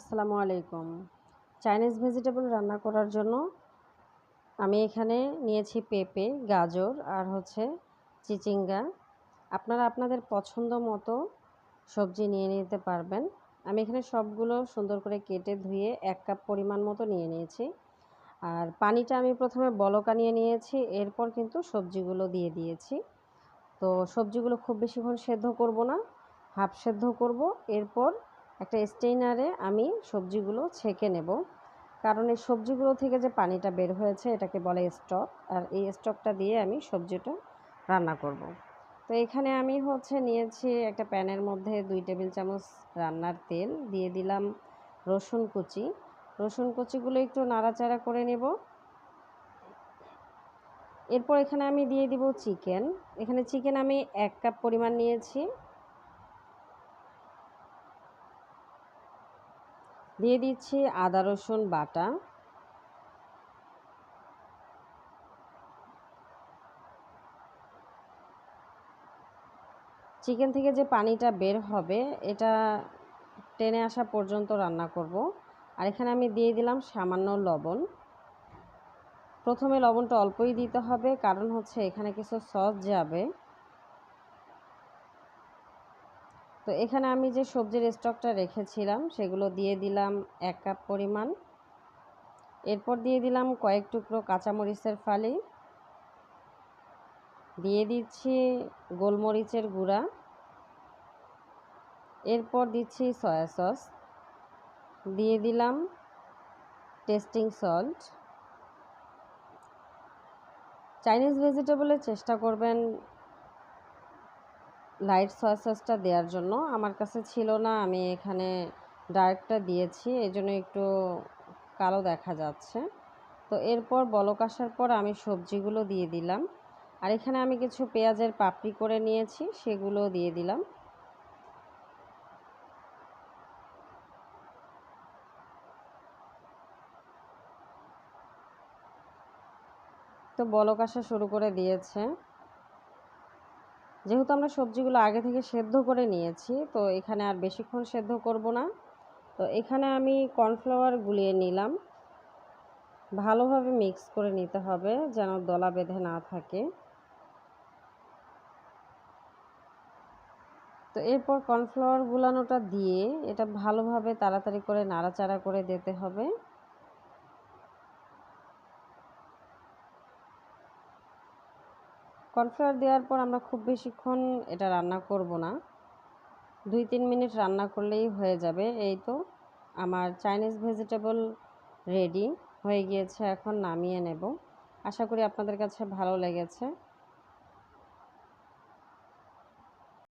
আসসালামু আলাইকুম। Chinese vegetable রান্না করার জন্য আমি এখানে নিয়েছি পেঁপে, গাজর আর হচ্ছে চিচিঙ্গা। আপনারা আপনাদের পছন্দ মতো সবজি নিয়ে নিতে পারবেন। আমি এখানে সবগুলো সুন্দর করে কেটে ধুয়ে এক কাপ পরিমাণ মতো নিয়ে নিয়েছি। আর পানিটা আমি প্রথমে বলকা নিয়ে নিয়েছি, এরপর কিন্তু সবজিগুলো দিয়ে দিয়েছি। তো সবজিগুলো খুব বেশিক্ষণ সেদ্ধ করব না, হাফ সেদ্ধ করব, এরপর একটা স্টেইনারে আমি সবজিগুলো ছেঁকে নেব। কারণ এই সবজিগুলো থেকে যে পানিটা বের হয়েছে, এটাকে বলে স্টক। আর এই স্টকটা দিয়ে আমি সবজিটা রান্না করব। তো এখানে আমি হচ্ছে নিয়েছি একটা প্যানের মধ্যে দুই টেবিল চামচ রান্নার তেল, দিয়ে দিলাম রসুন কুচি। রসুন কুচিগুলো একটু নাড়াচাড়া করে নেব। এরপর এখানে আমি দিয়ে দিব চিকেন। এখানে চিকেন আমি এক কাপ পরিমাণ নিয়েছি। দিয়ে দিচ্ছি আদা, রসুন বাটা। চিকেন থেকে যে পানিটা বের হবে, এটা টেনে আসা পর্যন্ত রান্না করব। আর এখানে আমি দিয়ে দিলাম সামান্য লবণ। প্রথমে লবণটা অল্পই দিতে হবে, কারণ হচ্ছে এখানে কিছু সস যাবে। তো এখানে আমি যে সবজির স্টকটা রেখেছিলাম, সেগুলো দিয়ে দিলাম এক কাপ পরিমাণ। এরপর দিয়ে দিলাম কয়েক টুকরো কাঁচামরিচের ফালি। দিয়ে দিচ্ছি গোলমরিচের গুঁড়া। এরপর দিচ্ছি সয়া সস। দিয়ে দিলাম টেস্টিং সল্ট। চাইনিজ ভেজিটেবলের চেষ্টা করবেন লাইট সয়া সসটা দেওয়ার জন্য। আমার কাছে ছিল না, আমি এখানে ডার্কটা দিয়েছি এই জন্য একটু কালো দেখা যাচ্ছে। তো এরপর বলক আসার পর আমি সবজিগুলো দিয়ে দিলাম। আর এখানে আমি কিছু পেঁয়াজের পাপড়ি করে নিয়েছি সেগুলো দিয়ে দিলাম। তো বলক আসা শুরু করে দিয়েছে। যেহেতু আমরা সবজিগুলো আগে থেকে সেদ্ধ করে নিয়েছি, তো এখানে আর বেশিক্ষণ সেদ্ধ করব না। তো এখানে আমি কর্নফ্লাওয়ার গুলিয়ে নিলাম। ভালোভাবে মিক্স করে নিতে হবে যেন দলা বেঁধে না থাকে। তো এরপর কর্নফ্লাওয়ার গুলানোটা দিয়ে এটা ভালোভাবে তাড়াতাড়ি করে নাড়াচাড়া করে দিতে হবে। কর্নফ্লাওয়ার দেওয়ার পর আমরা খুব বেশিক্ষণ এটা রান্না করব না। দুই তিন মিনিট রান্না করলেই হয়ে যাবে। এই তো আমার চাইনিজ ভেজিটেবল রেডি হয়ে গিয়েছে। এখন নামিয়ে নেব। আশা করি আপনাদের কাছে ভালো লেগেছে।